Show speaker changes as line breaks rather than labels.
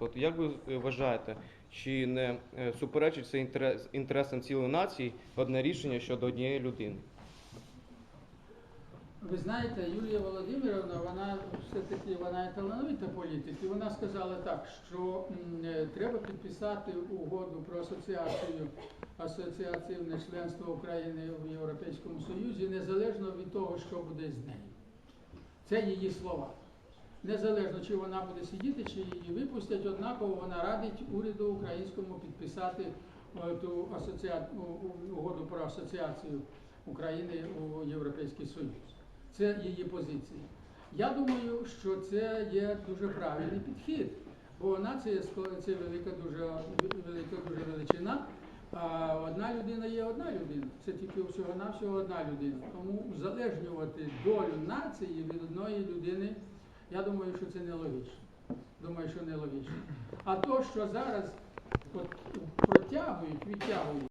От як ви е, вважаєте, чи не е, суперечить це інтерес, інтересам цілої нації одне рішення щодо однієї людини?
Ви знаєте, Юлія Володимировна, вона все-таки вона є талановита політик, і вона сказала так, що е, треба підписати угоду про асоціацію асоціативне членство України в Європейському Союзі, незалежно від того, що буде з нею. Це її слова. Незалежно, чи вона буде сидіти, чи її випустять, однаково вона радить уряду українському підписати е, ту асоціа... угоду про асоціацію України у Європейський Союз. Це її позиція. Я думаю, що це є дуже правильний підхід, бо нація ско- це велика дуже велика дуже величина. А одна людина є одна людина. Це тільки всього навсього одна людина. Тому узалежнювати долю нації від одної людини, я думаю, що це нелогічно. Думаю, що нелогічно. А то, що зараз от протягують, відтягують,